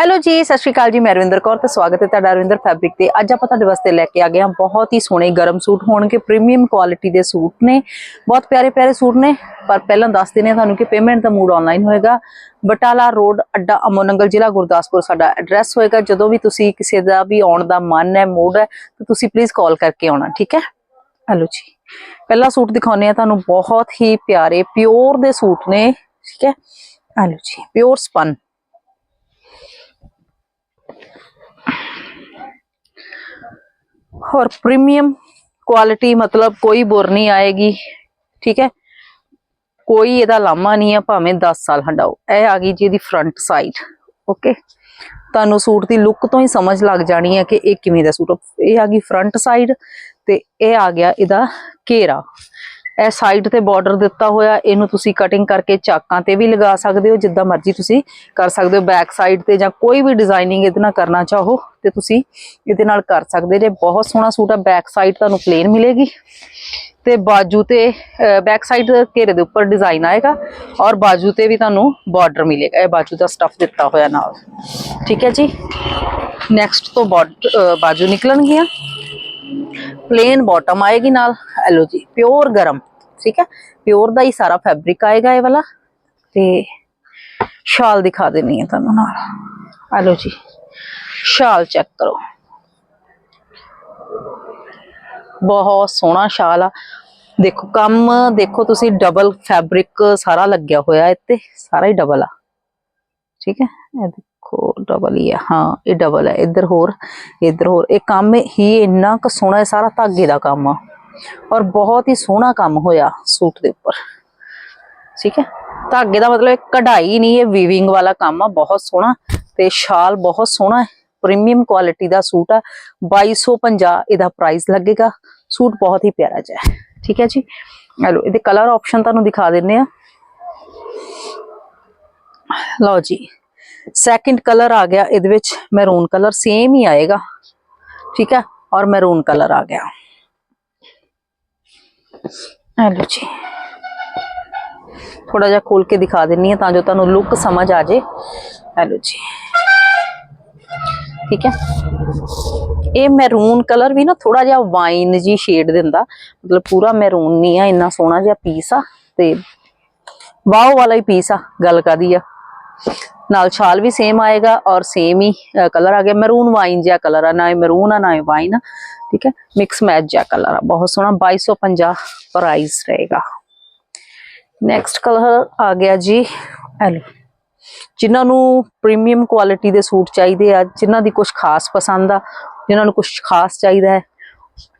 Hello ਜੀ, ਸਤਿ ਸ਼੍ਰੀ ਅਕਾਲ ਜੀ, ਮੈਂ ਰਵਿੰਦਰ ਕੌਰ ਤੇ ਸਵਾਗਤ ਹੈ ਤੁਹਾਡਾ ਰਵਿੰਦਰ ਫੈਬਰਿਕ ਤੇ। ਅੱਜ ਆਪਾਂ ਤੁਹਾਡੇ ਵਾਸਤੇ ਲੈ ਕੇ ਆ ਗਏ ਹਾਂ ਬਹੁਤ ਹੀ ਸੋਹਣੇ ਗਰਮ ਸੂਟ, ਹੋਣਗੇ ਪ੍ਰੀਮੀਅਮ ਕੁਆਲਿਟੀ ਦੇ ਸੂਟ ਨੇ। ਬਹੁਤ ਪਿਆਰੇ ਪਿਆਰੇ ਸੂਟ ਨੇ, ਪਰ ਪਹਿਲਾਂ ਦੱਸ ਦਿੰਦੇ ਹਾਂ ਤੁਹਾਨੂੰ ਕਿ ਪੇਮੈਂਟ ਦਾ ਮੂਡ ਆਨਲਾਈਨ ਹੋਏਗਾ। ਬਟਾਲਾ ਰੋਡ, ਅੱਡਾ ਅਮੋਨੰਗਲ ਜ਼ਿਲ੍ਹਾ, ਗੁਰਦਾਸਪੁਰ ਸਾਡਾ ਐਡਰੈਸ ਹੋਏਗਾ। ਜਦੋਂ ਵੀ ਤੁਸੀਂ ਕਿਸੇ ਦਾ ਵੀ ਆਉਣ ਦਾ ਮਨ ਹੈ ਮੂਡ ਹੈ, ਤਾਂ ਤੁਸੀਂ ਪਲੀਜ਼ ਕਾਲ ਕਰਕੇ ਆਉਣਾ, ਠੀਕ ਹੈ? ਹੈਲੋ ਜੀ। ਪਹਿਲਾ ਸੂਟ ਦਿਖਾਉਂਦੇ ਆ ਤੁਹਾਨੂੰ, ਬਹੁਤ ਹੀ ਪਿਆਰੇ ਪਿਓਰ ਦੇ ਸੂਟ ਨੇ, ਠੀਕ ਹੈ? ਹਲੋ ਜੀ ਪਿਓਰ ਸਪਨ और प्रीमियम ਕੁਆਲਿਟੀ ਮਤਲਬ ਕੋਈ ਬੁਰ ਨਹੀਂ ਆਏਗੀ ਠੀਕ ਹੈ ਕੋਈ ਇਹਦਾ ਲਾਮਾ ਨਹੀਂ ਹੈ ਭਾਵੇਂ 10 ਸਾਲ ਹੰਡਾਓ ਇਹ ਆ ਗਈ ਜੀ ਇਹਦੀ ਫਰੰਟ ਸਾਈਡ ਓਕੇ ਤੁਹਾਨੂੰ ਸੂਟ ਦੀ ਲੁੱਕ ਤੋਂ ਹੀ ਸਮਝ ਲੱਗ ਜਾਣੀ ਹੈ ਕਿ ਇਹ ਕਿਵੇਂ ਦਾ ਸੂਟ ਆ। ਇਹ ਆ ਗਈ ਫਰੰਟ ਸਾਈਡ ਤੇ ਇਹ ਆ ਗਿਆ ਇਹਦਾ ਘੇਰਾ ਇਹ ਸਾਈਡ ਤੇ ਬਾਰਡਰ ਦਿੱਤਾ ਹੋਇਆ, ਇਹਨੂੰ ਤੁਸੀਂ ਕਟਿੰਗ ਕਰਕੇ ਚਾਕਾਂ ਤੇ ਵੀ ਲਗਾ ਸਕਦੇ ਹੋ, ਜਿੱਦਾਂ ਮਰਜ਼ੀ ਤੁਸੀਂ ਕਰ ਸਕਦੇ ਹੋ। ਬੈਕ ਸਾਈਡ ਤੇ ਜਾਂ ਕੋਈ ਵੀ ਡਿਜ਼ਾਈਨਿੰਗ ਇਹਦੇ ਨਾਲ ਕਰਨਾ ਚਾਹੋ ਤੇ ਤੁਸੀਂ ਇਹਦੇ ਨਾਲ ਕਰ ਸਕਦੇ ਜੇ। ਬਹੁਤ ਸੋਹਣਾ ਸੂਟ ਆ ਬੈਕ ਸਾਈਡ ਤੁਹਾਨੂੰ ਪਲੇਨ ਮਿਲੇਗੀ। ਤੇ ਬਾਜੂ ਤੇ ਬੈਕ ਸਾਈਡ ਘੇਰੇ ਦੇ ਉੱਪਰ ਡਿਜ਼ਾਈਨ ਆਏਗਾ ਔਰ ਬਾਜੂ ਤੇ ਵੀ ਤੁਹਾਨੂੰ ਬਾਰਡਰ ਮਿਲੇਗਾ। ਇਹ ਬਾਜੂ ਦਾ ਸਟਫ ਦਿੱਤਾ ਹੋਇਆ ਨਾਲ। ਠੀਕ ਹੈ ਜੀ? ਨੈਕਸਟ ਤੋਂ ਬਾਰਡ- ਬਾਜੂ ਨਿਕਲਣਗੀਆਂ। ਪਲੇਨ ਬਾਟਮ ਆਏਗੀ ਨਾਲ। ਐਲੋ ਜੀ ਪਿਓਰ ਗਰਮ। ਠੀਕ ਹੈ? ਪਿਓਰ ਦਾ ਹੀ ਸਾਰਾ ਫੈਬਰਿਕ ਆਏਗਾ ਇਹ ਵਾਲਾ। ਤੇ ਸ਼ਾਲ ਦਿਖਾ ਦੇਣੀ ਹੈ ਤੁਹਾਨੂੰ ਨਾਲ। ਹੈਲੋ ਜੀ। ਸ਼ਾਲ ਚੈੱਕ ਕਰੋ। ਬਹੁਤ ਸੋਹਣਾ ਸ਼ਾਲ ਆ। ਦੇਖੋ, ਕੰਮ ਦੇਖੋ ਤੁਸੀਂ ਡਬਲ ਫੈਬਰਿਕ ਸਾਰਾ ਲੱਗਿਆ ਹੋਇਆ ਇੱਥੇ ਸਾਰਾ ਹੀ ਡਬਲ ਆ। ਠੀਕ ਹੈ? ਇਹ ਦੇਖੋ ਡਬਲ ਹੀ ਆ। ਹਾਂ, ਇਹ ਡਬਲ ਹੈ ਇੱਧਰ ਹੋਰ ਇੱਧਰ ਹੋਰ। ਇਹ ਕੰਮ ਹੀ ਇੰਨਾ ਕੁ ਸੋਹਣਾ ਸਾਰਾ ਧਾਗੇ ਦਾ ਕੰਮ ਆ। ਔਰ ਬਹੁਤ ਹੀ ਸੋਹਣਾ ਕੰਮ ਹੋਇਆ ਸੂਟ ਦੇ ਉੱਪਰ। ਠੀਕ ਹੈ? ਧਾਗੇ ਦਾ ਮਤਲਬ ਕਢਾਈ ਨਹੀਂ, ਇਹ ਵੀਵਿੰਗ ਵਾਲਾ ਕੰਮ ਆ, ਬਹੁਤ ਸੋਹਣਾ ਤੇ ਸ਼ਾਲ ਬਹੁਤ ਸੋਹਣਾ ਹੈ ਪ੍ਰੀਮੀਅਮ ਕੁਆਲਿਟੀ ਦਾ ਸੂਟ ਆ। 2250 ਇਹਦਾ ਪ੍ਰਾਈਸ ਲੱਗੇਗਾ। ਸੂਟ ਬਹੁਤ ਹੀ ਪਿਆਰਾ ਜਿਹਾ ਠੀਕ ਹੈ ਜੀ? ਲਓ ਇਹਦੇ ਕਲਰ ਆਪਸ਼ਨ ਤੁਹਾਨੂੰ ਦਿਖਾ ਦਿੰਨੇ ਆ। ਲਓ ਜੀ ਸੈਕਿੰਡ ਕਲਰ ਆ ਗਿਆ ਇਹਦੇ ਵਿੱਚ ਮੈਰੂਨ ਕਲਰ ਸੇਮ ਹੀ ਆਏਗਾ। ਠੀਕ ਹੈ? ਔਰ ਮੈਰੂਨ ਕਲਰ ਆ ਗਿਆ। ਲਓ ਜੀ। ਥੋੜਾ ਜਿਹਾ ਖੋਲ ਕੇ ਦਿਖਾ ਦਿੰਨੀ ਆ ਤਾਂ ਜੋ ਤੁਹਾਨੂੰ ਲੁੱਕ ਸਮਝ ਆ ਜੇ। ਲਓ ਜੀ। ਠੀਕ ਹੈ। ਇਹ ਮੈਰੂਨ ਕਲਰ ਵੀ ਨਾ ਥੋੜਾ ਜਿਹਾ ਵਾਈਨ ਜੀ ਸ਼ੇਡ ਦਿੰਦਾ। ਮਤਲਬ ਪੂਰਾ ਮੈਰੂਨ ਨਹੀਂ ਆ, ਇੰਨਾ ਸੋਹਣਾ ਜਿਹਾ ਪੀਸ ਆ ਤੇ ਵਾਓ ਵਾਲਾ ਹੀ ਪੀਸ ਆ, ਗੱਲ ਕਾਦੀ ਆ। ਨਾਲ ਛਾਲ ਵੀ ਸੇਮ ਆਏਗਾ ਔਰ ਸੇਮ ਹੀ ਕਲਰ ਆ ਗਿਆ ਮੈਰੂਨ ਵਾਈਨ ਜਿਹਾ ਕਲਰ ਆ, ਨਾ ਇਹ ਮੈਰੂਨ ਆ, ਨਾ ਇਹ ਵਾਈਨ ਆ, ਠੀਕ ਹੈ? ਮਿਕਸ ਮੈਚ ਜਿਹਾ ਕਲਰ ਆ, ਬਹੁਤ ਸੋਹਣਾ 2250 ਪ੍ਰਾਈਸ ਰਹੇਗਾ। ਨੈਕਸਟ ਕਲਰ ਆ ਗਿਆ ਜੀ ਐਲੋ ਜਿਨ੍ਹਾਂ ਨੂੰ ਪ੍ਰੀਮੀਅਮ ਕੁਆਲਿਟੀ ਦੇ ਸੂਟ ਚਾਹੀਦੇ ਆ, ਜਿਨ੍ਹਾਂ ਦੀ ਕੁਝ ਖਾਸ ਪਸੰਦ ਆ, ਜਿਨ੍ਹਾਂ ਨੂੰ ਕੁਝ ਖਾਸ ਚਾਹੀਦਾ ਹੈ,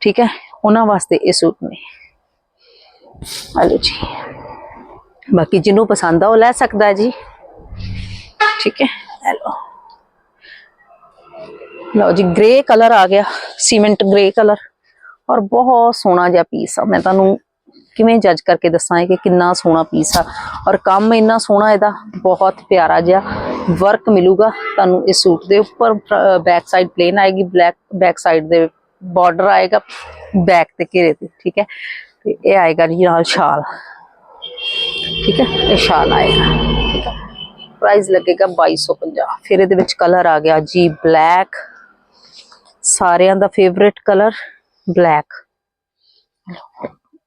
ਠੀਕ ਹੈ? ਉਹਨਾਂ ਵਾਸਤੇ ਇਹ ਸੂਟ ਨੇ। ਹਲੋ ਜੀ, ਬਾਕੀ ਜਿਹਨੂੰ ਪਸੰਦ ਆ ਉਹ ਲੈ ਸਕਦਾ ਜੀ। ਠੀਕ ਹੈ ਹੈਲੋ ਲਓ ਜੀ ਗ੍ਰੇ ਕਲਰ ਆ ਗਿਆ ਸੀਮੈਂਟ ਗ੍ਰੇ ਕਲਰ ਔਰ ਬਹੁਤ ਸੋਹਣਾ ਜਿਹਾ ਪੀਸ ਆ ਮੈਂ ਤੁਹਾਨੂੰ ਕਿਵੇਂ ਜੱਜ ਕਰਕੇ ਦੱਸਾਂ ਕਿ ਕਿੰਨਾ ਸੋਹਣਾ ਪੀਸ ਆ ਔਰ ਕੰਮ ਇੰਨਾ ਸੋਹਣਾ ਇਹਦਾ ਬਹੁਤ ਪਿਆਰਾ ਜਿਹਾ ਵਰਕ ਮਿਲੂਗਾ ਤੁਹਾਨੂੰ ਇਸ ਸੂਟ ਦੇ ਉੱਪਰ ਬੈਕ ਸਾਈਡ ਪਲੇਨ ਆਏਗੀ ਬਲੈਕ ਬੈਕ ਸਾਈਡ ਦੇ ਬਾਰਡਰ ਆਏਗਾ ਬੈਕ ਤੇ ਘੇਰੇ ਤੇ ਠੀਕ ਹੈ ਤੇ ਇਹ ਆਏਗਾ ਜੀ ਨਾਲ ਸ਼ਾਲ ਠੀਕ ਹੈ ਇਹ ਸ਼ਾਲ ਆਏਗਾ ਠੀਕ ਹੈ ਪ੍ਰਾਈਸ ਲੱਗੇਗਾ 2250 ਫਿਰ ਇਹਦੇ ਵਿੱਚ ਕਲਰ ਆ ਗਿਆ ਜੀ ਬਲੈਕ। ਸਾਰਿਆਂ ਦਾ ਫੇਵਰਿਟ ਕਲਰ ਬਲੈਕ।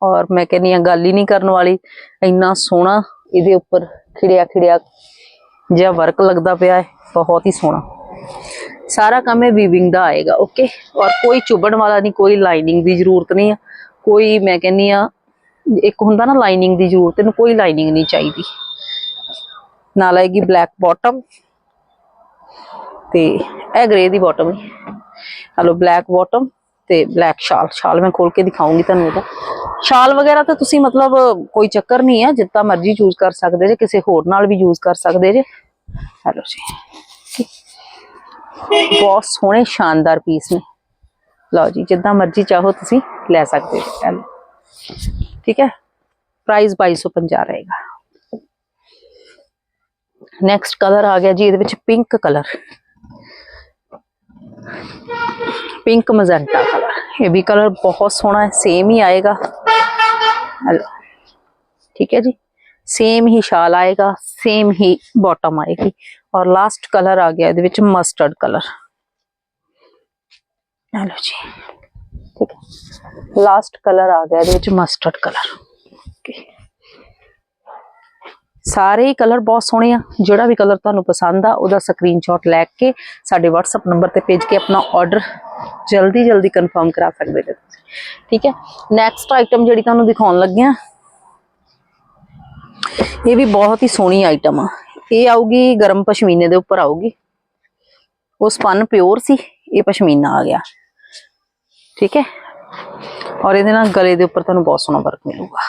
ਔਰ ਮੈਂ ਕਹਿੰਨੀ ਆ ਗੱਲ ਹੀ ਨਹੀਂ ਕਰਨ ਵਾਲੀ। ਇੰਨਾ ਸੋਹਣਾ ਇਹਦੇ ਉੱਪਰ ਖਿੜਿਆ ਖਿੜਿਆ ਜਿਹਾ ਵਰਕ ਲੱਗਦਾ ਪਿਆ ਹੈ। ਬਹੁਤ ਹੀ ਸੋਹਣਾ। ਸਾਰਾ ਕੰਮ ਇਹ ਵੀਵਿੰਗ ਦਾ ਆਏਗਾ ਓਕੇ ਔਰ ਕੋਈ ਚੁਬਣ ਵਾਲਾ ਨਹੀਂ, ਕੋਈ ਲਾਈਨਿੰਗ ਦੀ ਜ਼ਰੂਰਤ ਨਹੀਂ ਆ। ਕੋਈ, ਮੈਂ ਕਹਿੰਨੀ ਆ ਇੱਕ ਹੁੰਦਾ ਨਾ ਲਾਈਨਿੰਗ ਦੀ ਜ਼ਰੂਰਤ, ਇਹਨੂੰ ਕੋਈ ਲਾਈਨਿੰਗ ਨਹੀਂ ਚਾਹੀਦੀ। ਨਾਲ ਆਏਗੀ ਬਲੈਕ ਬਾਟਮ ਤੇ ਇਹ ਗ੍ਰੇ ਦੀ ਬਾਟਮ ਹੈ ਹਲੋ ਬਲੈਕ ਬਾਟਮ ਤੇ ਬਲੈਕ ਸ਼ਾਲ ਸ਼ਾਲ ਮੈਂ ਖੋਲ ਕੇ ਦਿਖਾਉਂਗੀ ਤੁਹਾਨੂੰ ਇਹਦਾ। ਸ਼ਾਲ ਵਗੈਰਾ ਤਾਂ ਤੁਸੀਂ ਮਤਲਬ ਕੋਈ ਚੱਕਰ ਨਹੀਂ ਹੈ ਜਿੱਦਾਂ ਮਰਜ਼ੀ ਚੂਜ਼ ਕਰ ਸਕਦੇ ਜੇ, ਕਿਸੇ ਹੋਰ ਨਾਲ ਵੀ ਯੂਜ਼ ਕਰ ਸਕਦੇ ਜੇ। ਹੈਲੋ ਜੀ। ਬਹੁਤ ਸੋਹਣੇ, ਸ਼ਾਨਦਾਰ ਪੀਸ ਨੇ। ਲਓ ਜੀ, ਜਿੱਦਾਂ ਮਰਜ਼ੀ ਚਾਹੋ ਤੁਸੀਂ ਲੈ ਸਕਦੇ ਹੋ। ਹੈਲੋ ਠੀਕ ਹੈ? ਪ੍ਰਾਈਸ 2250 ਰਹੇਗਾ। ਨੈਕਸਟ ਕਲਰ ਆ ਗਿਆ ਜੀ ਇਹਦੇ ਵਿੱਚ pink colour pink magenta colour ਇਹ ਵੀ ਕਲਰ ਬਹੁਤ ਸੋਹਣਾ ਹੈ ਸੇਮ ਹੀ ਆਏਗਾ ਹੈਲੋ ਠੀਕ ਹੈ ਜੀ ਸੇਮ ਹੀ ਸ਼ਾਲ ਆਏਗਾ ਸੇਮ ਹੀ ਬਾਟਮ ਆਏਗੀ ਔਰ ਲਾਸਟ ਕਲਰ ਆ ਗਿਆ ਇਹਦੇ ਵਿੱਚ ਮਸਟਰਡ ਕਲਰ ਲਓ ਜੀ ਠੀਕ ਹੈ ਲਾਸਟ ਕਲਰ ਆ ਗਿਆ ਇਹਦੇ ਵਿੱਚ ਮਸਟਰਡ ਕਲਰ ਓਕੇ ਸਾਰੇ ਹੀ ਕਲਰ ਬਹੁਤ ਸੋਹਣੇ ਆ। ਜਿਹੜਾ ਵੀ ਕਲਰ ਤੁਹਾਨੂੰ ਪਸੰਦ ਆ, ਉਹਦਾ ਸਕਰੀਨਸ਼ਾਟ ਲੈ ਕੇ ਸਾਡੇ WhatsApp ਨੰਬਰ ਤੇ ਭੇਜ ਕੇ ਆਪਣਾ ਆਰਡਰ ਜਲਦੀ ਜਲਦੀ ਕਨਫਰਮ ਕਰਾ ਸਕਦੇ ਜੇ ਤੁਸੀਂ। ਠੀਕ ਹੈ? ਨੈਕਸਟ ਆਈਟਮ ਜਿਹੜੀ ਤੁਹਾਨੂੰ ਦਿਖਾਉਣ ਲੱਗੇ ਆ, ਇਹ ਵੀ ਬਹੁਤ ਹੀ ਸੋਹਣੀ ਆਈਟਮ ਆ। ਇਹ ਆਊਗੀ, ਗਰਮ ਪਸ਼ਮੀਨੇ ਦੇ ਉੱਪਰ ਆਊਗੀ। ਉਹ ਸਪਨ ਪਿਓਰ ਸੀ, ਇਹ ਪਸ਼ਮੀਨਾ ਆ ਗਿਆ। ਠੀਕ ਹੈ? ਔਰ ਇਹਦੇ ਨਾਲ ਗਲੇ ਦੇ ਉੱਪਰ ਤੁਹਾਨੂੰ ਬਹੁਤ ਸੋਹਣਾ ਵਰਕ ਮਿਲੂਗਾ।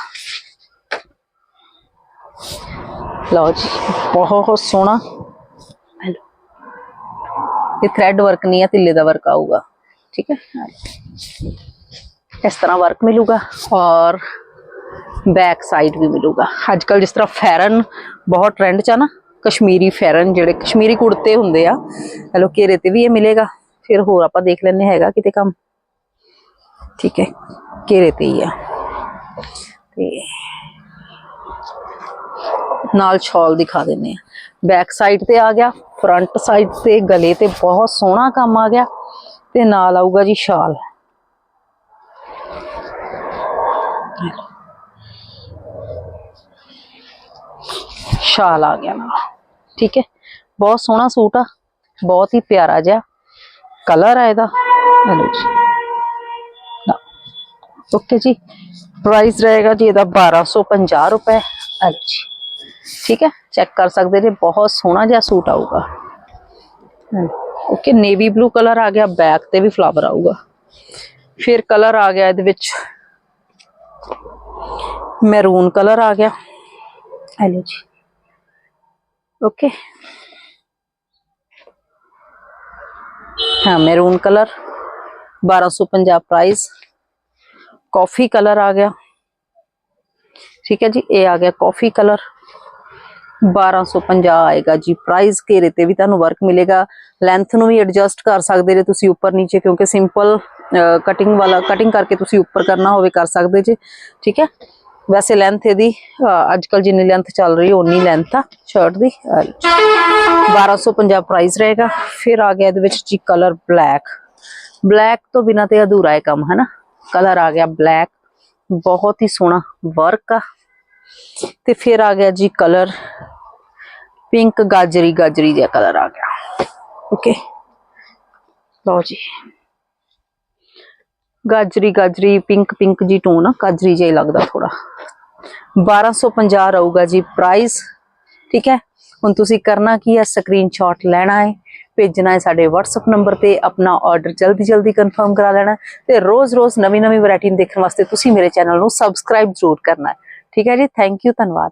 ਲਓ ਜੀ। ਬਹੁਤ ਸੋਹਣਾ। ਇਹ ਲਓ। ਇਹ ਥ੍ਰੈਡ ਵਰਕ ਨਹੀਂ ਹੈ ਤਿੱਲੇ ਦਾ ਵਰਕ ਆਊਗਾ। ਠੀਕ ਹੈ। ਇਸ ਤਰ੍ਹਾਂ ਵਰਕ ਮਿਲੂਗਾ ਔਰ ਬੈਕ ਸਾਈਡ ਵੀ ਮਿਲੂਗਾ। ਅੱਜ ਕੱਲ ਜਿਸ ਤਰ੍ਹਾਂ ਫੈਰਨ ਬਹੁਤ ਟ੍ਰੈਂਡ ਚ ਆ ਨਾ ਕਸ਼ਮੀਰੀ ਫੈਰਨ ਜਿਹੜੇ ਕਸ਼ਮੀਰੀ ਕੁੜਤੇ ਹੁੰਦੇ ਆ ਹਲੋ ਘੇਰੇ ਤੇ ਵੀ ਇਹ ਮਿਲੇਗਾ। ਫਿਰ ਹੋਰ ਆਪਾਂ ਦੇਖ ਲੈਣੇ ਹੈਗਾ ਕਿਤੇ ਕੰਮ। ਠੀਕ ਹੈ? ਘੇਰੇ ਤੇ ਹੀ ਆ। ਤੇ ਨਾਲ ਸ਼ਾਲ ਦਿਖਾ ਦਿੰਨੇ ਆ। ਬੈਕ ਸਾਈਡ ਤੇ ਆ ਗਿਆ ਫਰੰਟ ਸਾਈਡ ਤੇ ਗਲੇ ਤੇ ਬਹੁਤ ਸੋਹਣਾ ਕੰਮ ਆ ਗਿਆ ਤੇ ਨਾਲ ਆਊਗਾ ਜੀ ਸ਼ਾਲ ਸ਼ਾਲ ਆ ਗਿਆ ਨਾਲ, ਠੀਕ ਹੈ? ਬਹੁਤ ਸੋਹਣਾ ਸੂਟ ਆ, ਬਹੁਤ ਹੀ ਪਿਆਰਾ ਜਿਹਾ ਕਲਰ ਆ ਇਹਦਾ। ਲਓ ਜੀ। ਓਕੇ ਜੀ। ਪ੍ਰਾਈਸ ਰਹੇਗਾ ਜੀ ਇਹਦਾ 1250 ਰੁਪਏ। ਇਹ ਲਓ ਜੀ। ਠੀਕ ਹੈ ਚੈੱਕ ਕਰ ਸਕਦੇ ਜੇ ਬਹੁਤ ਸੋਹਣਾ ਜਿਹਾ ਸੂਟ ਆਊਗਾ ਓਕੇ ਨੇਵੀ ਬਲੂ ਕਲਰ ਆ ਗਿਆ ਬੈਕ ਤੇ ਵੀ ਫਲਾਵਰ ਆਊਗਾ ਫਿਰ ਕਲਰ ਆ ਗਿਆ ਇਹਦੇ ਵਿੱਚ ਮੈਰੂਨ ਕਲਰ ਆ ਗਿਆ ਇਹ ਲਓ ਜੀ ਓਕੇ ਹਾਂ maroon colour 1250 price coffee colour ਆ ਗਿਆ ਠੀਕ ਹੈ ਜੀ ਇਹ ਆ ਗਿਆ ਕਾਫੀ ਕਲਰ 1250 ਆਏਗਾ ਜੀ। ਪ੍ਰਾਈਸ ਘੇਰੇ ਤੇ ਵੀ ਤੁਹਾਨੂੰ ਵਰਕ ਮਿਲੇਗਾ। ਲੈਂਥ ਨੂੰ ਵੀ ਐਡਜਸਟ ਕਰ ਸਕਦੇ ਜੇ ਤੁਸੀਂ ਉੱਪਰ ਨੀਚੇ, ਕਿਉਂਕਿ ਸਿੰਪਲ ਕਟਿੰਗ ਵਾਲਾ ਕਟਿੰਗ ਕਰਕੇ ਤੁਸੀਂ ਉੱਪਰ ਕਰਨਾ ਹੋਵੇ, ਕਰ ਸਕਦੇ ਜੇ। ਠੀਕ ਹੈ? ਵੈਸੇ ਲੈਂਥ ਇਹਦੀ ਅੱਜ ਕੱਲ ਜਿੰਨੀ ਲੈਂਥ ਚੱਲ ਰਹੀ ਓਨੀ ਲੈਂਥ ਆ ਸ਼ਰਟ ਦੀ। ਅਹ ਲਓ। 1250 ਪ੍ਰਾਈਸ ਰਹੇਗਾ। ਫਿਰ ਆ ਗਿਆ ਇਹਦੇ ਵਿੱਚ ਜੀ ਕਲਰ ਬਲੈਕ ਬਲੈਕ ਤੋਂ ਬਿਨਾ ਤੇ ਅਧੂਰਾ ਹੈ ਕੰਮ ਹੈ ਨਾ ਕਲਰ ਆ ਗਿਆ ਬਲੈਕ ਬਹੁਤ ਹੀ ਸੋਹਣਾ ਵਰਕ ਆ। ਤੇ ਫਿਰ ਆ ਗਿਆ ਜੀ ਕਲਰ ਪਿੰਕ ਗਾਜਰੀ ਗਾਜਰੀ ਜਿਹਾ ਕਲਰ ਆ ਗਿਆ। ਓਕੇ ਲਓ ਜੀ। ਗਾਜਰੀ ਗਾਜਰੀ ਪਿੰਕ ਪਿੰਕ ਜੀ ਟੋਨ ਆ, ਗਾਜਰੀ ਜਿਹਾ ਲੱਗਦਾ ਥੋੜਾ 1250 ਰਹੂਗਾ ਜੀ ਪ੍ਰਾਈਸ ਠੀਕ ਹੈ? ਹੁਣ ਤੁਸੀਂ ਕਰਨਾ ਕੀ ਹੈ? ਸਕਰੀਨਸ਼ਾਟ ਲੈਣਾ ਹੈ, ਭੇਜਣਾ ਹੈ ਸਾਡੇ WhatsApp ਨੰਬਰ ਤੇ, ਆਪਣਾ ਆਰਡਰ ਜਲਦੀ ਜਲਦੀ ਕਨਫਰਮ ਕਰਾ ਲੈਣਾ ਹੈ ਤੇ ਰੋਜ਼-ਰੋਜ਼ ਨਵੀਂ-ਨਵੀਂ ਵੈਰਾਈਟੀ ਦੇਖਣ ਵਾਸਤੇ ਤੁਸੀਂ ਮੇਰੇ ਚੈਨਲ ਨੂੰ ਸਬਸਕ੍ਰਾਈਬ ਜ਼ਰੂਰ ਕਰਨਾ ਹੈ। ਠੀਕ ਹੈ ਜੀ ਥੈਂਕ ਯੂ ਧੰਨਵਾਦ।